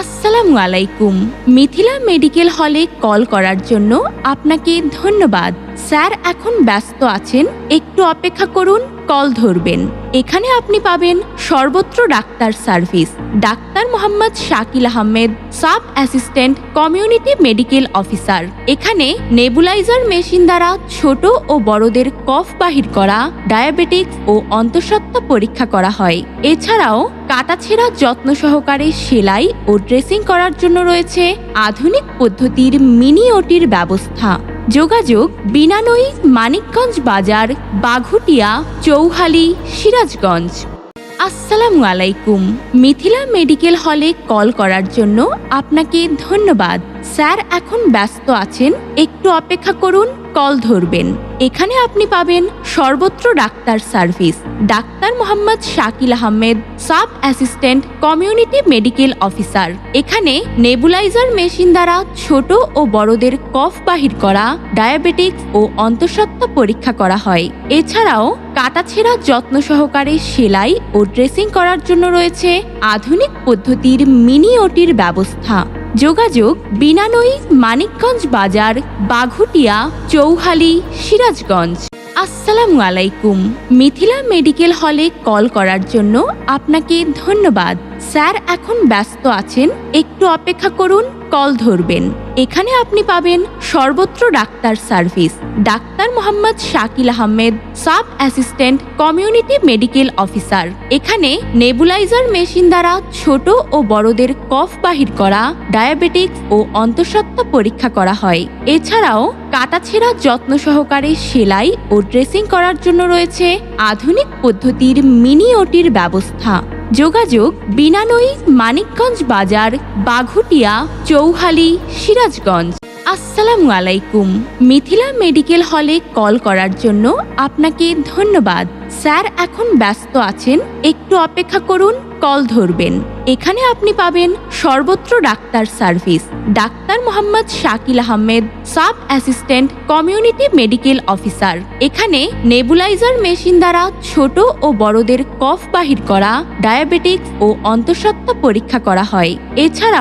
আসসালামু আলাইকুম মিথিলা মেডিকেল হলে কল করার জন্য আপনাকে ধন্যবাদ। স্যার, এখন ব্যস্ত আছেন। একটু অপেক্ষা করুন, কল ধরবেন। এখানে আপনি পাবেন সর্বত্র doctor service. Doctor Mohammad Shakil Ahmed, sub assistant, community medical officer. এখানে নেবুলাইজার মেশিন দ্বারা ছোট ও বড়দের কফ বাহির করা, ডায়াবেটিক্স ও অন্তঃসত্ত্বা পরীক্ষা করা হয়। এছাড়াও কাটাছেঁড়া যত্ন সহকারে সেলাই ও ড্রেসিং করার জন্য রয়েছে আধুনিক পদ্ধতির মিনি ওটির ব্যবস্থা। যোগাযোগ বিনানই মানিকগঞ্জ বাজার, বাঘুটিয়া, চৌহালি, সিরাজগঞ্জ। আসসালামু আলাইকুম। মিথিলা মেডিকেল হলে কল করার জন্য আপনাকে ধন্যবাদ। স্যার এখন ব্যস্ত আছেন, একটু অপেক্ষা করুন। কল ধরবেন। এখানে আপনি পাবেন সর্বত্র doctor service. Doctor Mohammad Shakil Ahmed, sub assistant, community medical officer. এখানে নেবুলাইজার মেশিন দ্বারা ছোট ও বড়দের কফ বাহির করা, ডায়াবেটিক্স ও অন্তঃসত্ত্বা পরীক্ষা করা হয়। এছাড়াও কাটাছেঁড়া যত্ন সহকারে সেলাই ও ড্রেসিং করার জন্য রয়েছে আধুনিক পদ্ধতির মিনি ওটির ব্যবস্থা। যোগাযোগ বিনানই মানিকগঞ্জ বাজার, বাঘুটিয়া, চৌহালি, সিরাজগঞ্জ। আসসালামু আলাইকুম। মিথিলা মেডিকেল হলে কল করার জন্য আপনাকে ধন্যবাদ। স্যার এখন ব্যস্ত আছেন। একটু অপেক্ষা করুন। কল ধরবেন। এখানে আপনি পাবেন সর্বত্র doctor service. Doctor Mohammad Shakil Ahmed, sub assistant, community medical officer. এখানে নেবুলাইজার মেশিন দ্বারা ছোট ও বড়দের কফ বাহির করা, ডায়াবেটিক্স ও অন্তঃসত্ত্বা পরীক্ষা করা হয়। এছাড়াও কাটাছেঁড়া যত্ন সহকারে সেলাই ও ড্রেসিং করার জন্য রয়েছে আধুনিক পদ্ধতির মিনি ওটির ব্যবস্থা। যোগাযোগ বিনানই মানিকগঞ্জ বাজার, বাঘুটিয়া, চৌহালি, সিরাজগঞ্জ। আসসালামু আলাইকুম। মিথিলা মেডিকেল হলে কল করার জন্য আপনাকে ধন্যবাদ। স্যার এখন ব্যস্ত আছেন। একটু অপেক্ষা করুন। কল ধরবেন। এখানে আপনি পাবেন সর্বত্র doctor service. Doctor Mohammad Shakil Ahmed, sub assistant, community medical officer. এখানে নেবুলাইজার মেশিন দ্বারা ছোট ও বড়দের কফ বাহির করা, ডায়াবেটিক্স ও অন্তঃসত্ত্বা পরীক্ষা করা হয়। এছাড়াও